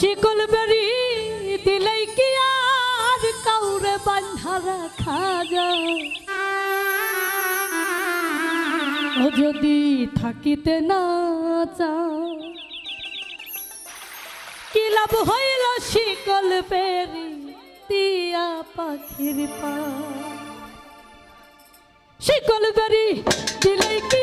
শিকল বেরি দিলেই কি আর কাউরে বান্ধা রাখা যায়? ও যদি থাকিতে না চাও কি লাভ হইল শিকল পেরি টিয়া পাখির পা শিকল বেরি দিলেই কি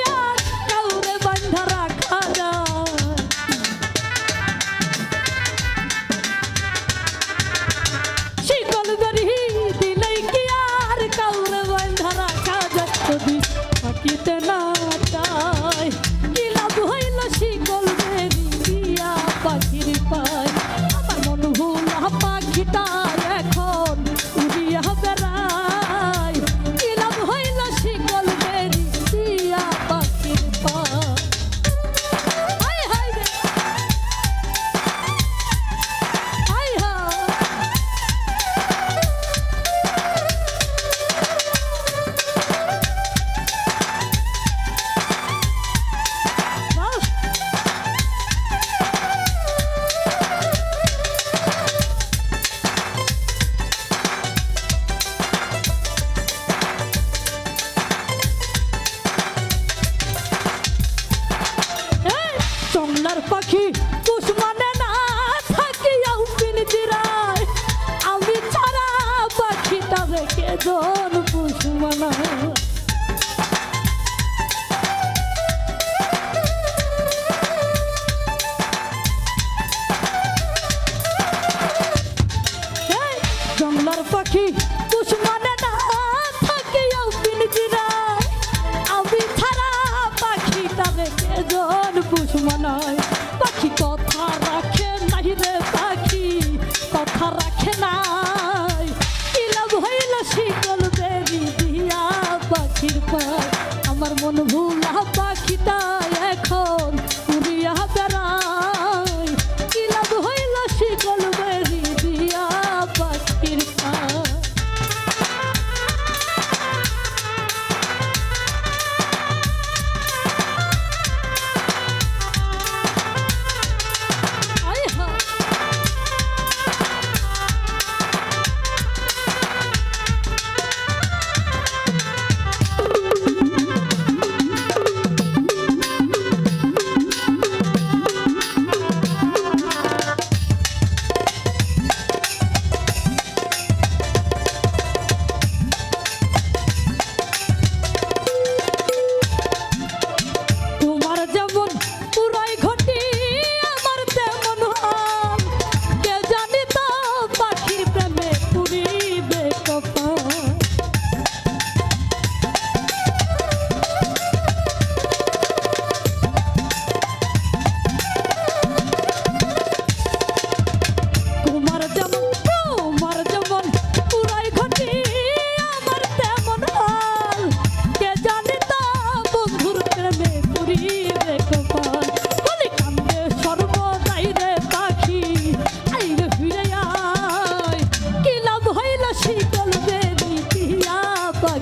জন পুষমানা জঙ্গলার পাখি পুষমানা না থাকিও পিনজিরা আমি ছাড়া পাখি তাদের জন পুষমানায়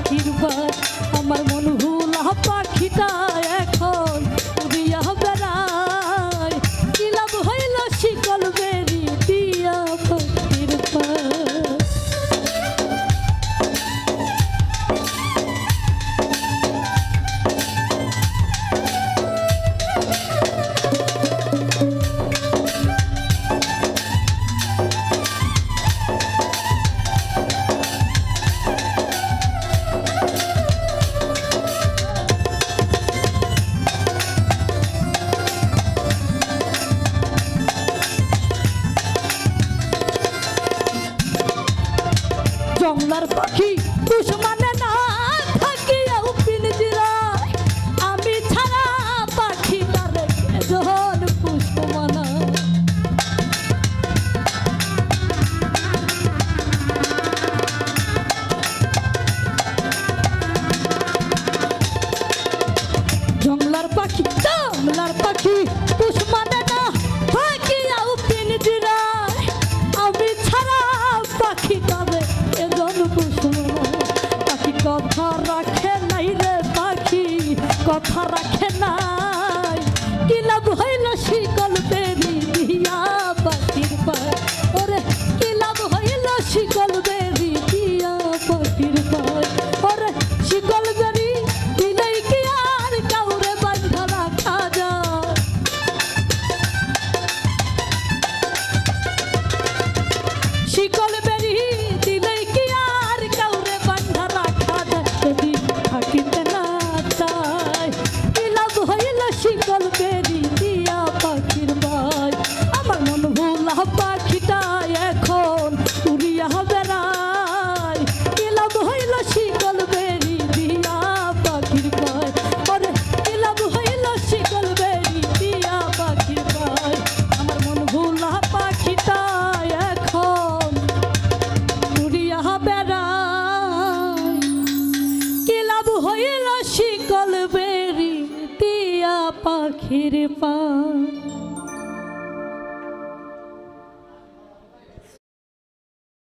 পাখির বাস আমার মন ভুলা পাখিটা রাখা হইল শিকল বেরি টিয়া পাখির পা